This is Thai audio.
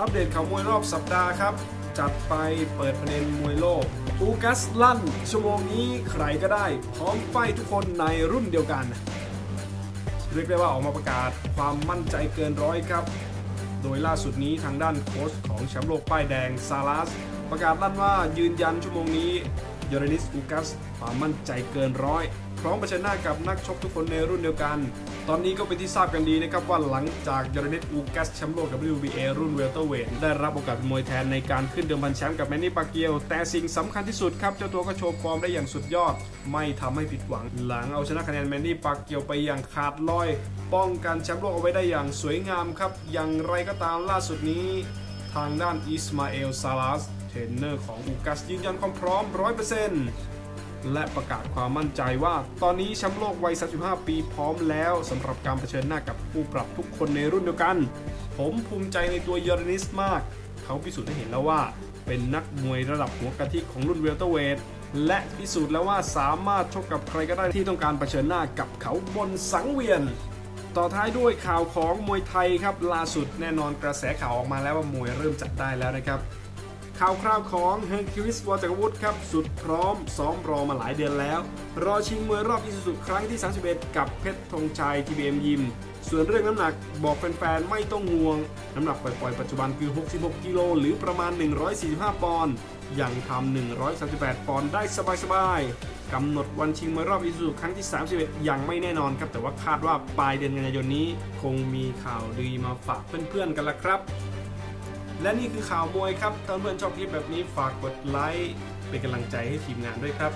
อัปเดตข่าวมวยรอบสัปดาห์ครับ จัดไปเปิดประเด็นมวยโลกอูกัสลั่น ชั่วโมงนี้ใครก็ได้ พร้อมไฟทุกคนในรุ่นเดียวกัน เรียกได้ว่าออกมาประกาศความมั่นใจเกินร้อยครับ โดยล่าสุดนี้ทางด้านโค้ชของแชมป์โลกป้ายแดงซาลัสประกาศลั่นว่ายืนยันชั่วโมงนี้ ยอร์นิสอูกัสความมั่นใจเกินร้อย พร้อมเผชิญหน้ากับนักชกทุกคนในรุ่นเดียวกัน ตอนนี้ก็เป็นที่ทราบกันดีนะครับว่าหลังจากยอร์นิสอูกัสแชมป์โลก WBA รุ่นเวลเตอร์เวทได้รับโอกาสมวยแทนในการขึ้นเดิมพันแชมป์กับแมนนี่ปาเกียว แต่สิ่งสำคัญที่สุดครับ เจ้าตัวก็โชว์ฟอร์มได้อย่างสุดยอด ไม่ทำให้ผิดหวัง หลังเอาชนะคะแนนแมนนี่ปาเกียวไปอย่างขาดลอย ป้องกันแชมป์โลกเอาไว้ได้อย่างสวยงามครับอย่างไรก็ตามล่าสุดนี้ ทางด้านอิสมาเอลซาลัสเทรนเนอร์ของอูกัสยืนยันความพร้อม 100%และประกาศความมั่นใจว่า ตอนนี้แชมป์โลกวัย 35 ปีพร้อมแล้วสำหรับการเผชิญหน้ากับผู้ปรับทุกคนในรุ่นเดียวกัน ผมภูมิใจในตัวยอรนิสมาก เขาพิสูจน์ให้เห็นแล้วว่า เป็นนักมวยระดับหัวกะทิของรุ่นเวลเตอร์เวทและพิสูจน์แล้วว่าสามารถชกกับใครก็ได้ที่ต้องการเผชิญหน้ากับเขาบนสังเวียน ต่อท้ายด้วยข่าวของมวยไทยครับล่าสุดแน่นอนกระแสข่าวออกมาแล้วว่ามวยเริ่มจัดได้แล้วนะครับ ข่าวคราวของเฮอร์คิวลิสวอจักรวุฒิครับ สุดพร้อมซ้อมรอมาหลายเดือนแล้ว รอชิงมวยรอบอีสุสุครั้งที่ 31 กับเพชรธงชัยทีบีเอ็มยิม ส่วนเรื่องน้ำหนักบอกแฟนๆ ไม่ต้องห่วง น้ำหนักปล่อยๆปัจจุบันคือ 66 กิโลหรือประมาณ 145 ปอนด์ยังทำ 138 ปอนด์ได้สบายๆกำหนดวันชิงมวยรอบอีสุสุครั้งที่ 31 ยังไม่แน่นอนครับแต่ว่าคาดว่าปลายเดือนกันยายนนี้ คงมีข่าวดีมาฝากเพื่อนๆกันละครับ และนี่คือข่าวมวยครับถ้าเพื่อนชอบคลิปแบบนี้ฝากกดไลค์เป็นกำลังใจให้ทีมงานด้วยครับ